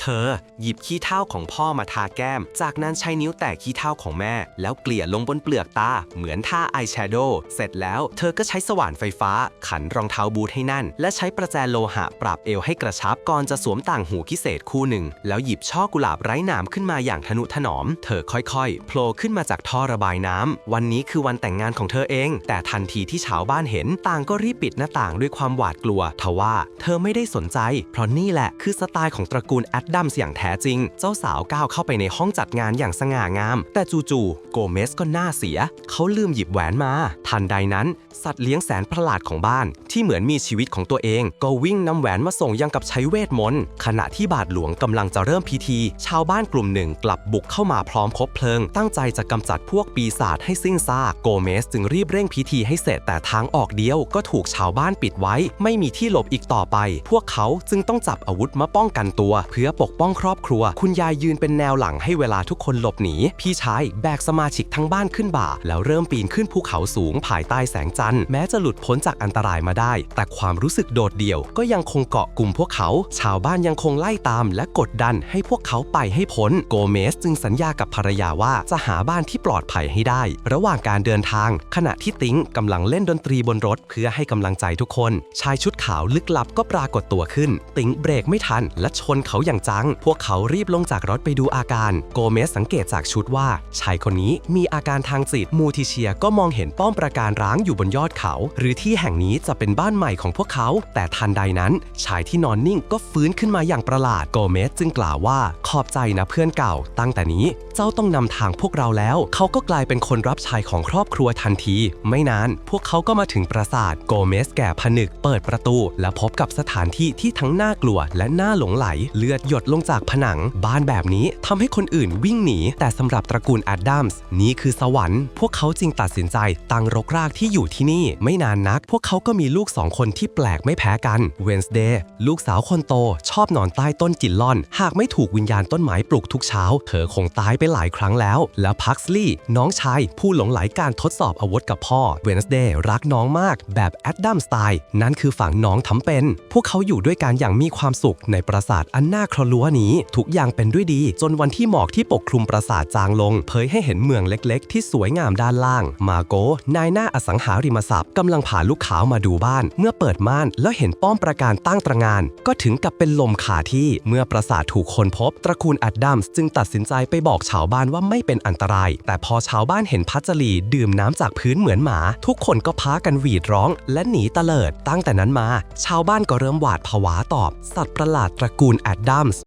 เธอหยิบขี้เถ้าของพ่อมาทาแก้ม จากนั้นใช้นิ้วแตะขี้เถ้าของแม่ แล้วเกลี่ยลงบนเปลือกตา เหมือนท่าอายแชโดว์เสร็จแล้วเธอก็ใช้สว่านไฟฟ้า ขันรองเท้าบูทให้นั่น และใช้ประแจโลหะปรับเอวให้กระชับก่อนจะสวมต่างหูพิเศษคู่หนึ่ง แล้วหยิบช่อกุหลาบไร้หนามขึ้นมาอย่างทนุถนอม เธอค่อยๆโผล่ขึ้นมาจากท่อระบายน้ำวันนี้คือวันแต่งงานของเธอเอง แต่ทันทีที่ชาวบ้านเห็นต่างก็รีบปิดหน้าต่างด้วยความหวาดกลัวทว่าเธอไม่ได้สนใจ เพราะนี่แหละคือสไตล์ของตระกูลแอดดัมส์อย่างแท้จริง เจ้าสาวก้าวเข้าไปในห้องจัดงานอย่างสง่างาม แต่จู่ๆโกเมสก็หน้าเสีย เขาลืมหยิบแหวนมา ทันใดนั้น สัตว์เลี้ยงแสนประหลาดของบ้าน ที่เหมือนมีชีวิตของตัวเอง ก็วิ่งนำแหวนมาส่งยังกับใช้เวทมนต์ขณะที่บาทหลวงกำลังจะเริ่มพิธี ชาวบ้านกลุ่มหนึ่งกลับบุกเข้ามาพร้อมคบเพลิง ตั้งใจจะกำจัดพวกปีศาจให้สิ้นซากโกเมสจึงรีบเร่งพิธีให้เสร็จแต่ทางออกเดียวก็ถูกชาวบ้านปิดไว้ ไม่มีที่หลบอีกต่อไป พวกเขาจึงต้องจับอาวุธมาป้องกันตัว เพื่อปกป้องครอบครัว คุณยายยืนเป็นแนวหลังให้เวลาทุกคนหลบหนี พี่ชายแบกสมาชิกทั้งบ้านขึ้นบ่า แล้วเริ่มปีนขึ้นภูเขาสูงภายใต้แสงจันทร์แม้จะหลุดพ้นจากอันตรายมาได้ แต่ความรู้สึกโดดเดี่ยว ก็ยังคงเกาะกลุ่มพวกเขา ชาวบ้านยังคงไล่ตาม และกดดันให้พวกเขาไปให้พ้น โกเมสจึงสัญญากับภรรยาว่าจะหาบ้านที่ปลอดภัยให้ได้ ระหว่างการเดินทาง ขณะที่ติ้งกำลังเล่นดนตรีบนรถ เพื่อให้กำลังใจทุกคน ชายชุดขาวลึกลับก็ปรากฏตัวขึ้น ติ้งเบรกไม่ทัน และชนเขาอย่างจังพวกเขารีบลงจากรถไปดูอาการ โกเมสสังเกตจากชุดว่าชายคนนี้มีอาการทางจิต มูทิเชียก็มองเห็นป้อมประการร้างอยู่บนยอดเขา หรือที่แห่งนี้จะเป็นบ้านใหม่ของพวกเขา แต่ทันใดนั้น ชายที่นอนนิ่งก็ฟื้นขึ้นมาอย่างประหลาด โกเมสจึงกล่าวว่า ขอบใจนะเพื่อนเก่า ตั้งแต่นี้เจ้าต้องนำทางพวกเราแล้ว เขาก็กลายเป็นคนรับใช้ของครอบครัวทันที ไม่นาน พวกเขาก็มาถึงปราสาท โกเมสแก่ผนึก เปิดประตู และพบกับสถานที่ที่ทั้งน่ากลัวและน่าหลงไหล เลือดหยดลงจากผนัง บ้านแบบนี้ทำให้คนอื่นวิ่งหนี แต่สำหรับตระกูลแอดดัมส์นี่คือสวรรค์ พวกเขาจึงตัดสินใจตั้งรกรากที่อยู่ที่นี่ ไม่นานนัก พวกเขาก็มีลูกสองคนที่แปลกไม่แพ้กันเวนส์เดย์ลูกสาวคนโต ชอบนอนใต้ต้นจินลอน หากไม่ถูกวิญญาณต้นไม้ปลุกทุกเช้า เธอคงตายไปหลายครั้งแล้ว แล้วพักสลีย์น้องชายผู้หลงไหลการทดสอบอาวุธกับพ่อเวนส์เดย์รักน้องมาก แบบแอดดัมสไตล์นั่นคือฝั่งน้องทำเป็น พวกเขาอยู่ด้วยกันอย่างมีความสุขในปราสาทอันน่าครลัวนี้ ทุกอย่างเป็นด้วยดี จนวันที่หมอกที่ปกคลุมปราสาทจางลง เผยให้เห็นเมืองเล็กๆ ที่สวยงามด้านล่าง มาโก นายหน้าอสังหาริมทรัพย์กำลังพาลูกขาวมาดูบ้าน เมื่อเปิดม่านแล้วเห็นป้อมประการตั้งตระงาน ก็ถึงกับเป็นลมขาที่เมื่อปราสาทถูกคนพบ ตระกูลอดดัมส์จึงตัดสินใจไปบอกชาวบ้านว่าไม่เป็นอันตราย แต่พอชาวบ้านเห็นพัชรีดื่มน้ำจากพื้นเหมือนหมา ทุกคนก็พากันหวีดร้อง และหนีเตลิด ตั้งแต่นั้นมา ชาวบ้านก็เริ่มหวาดผวาตอบ สัตว์ประหลาดตระกูลแอดดัมส์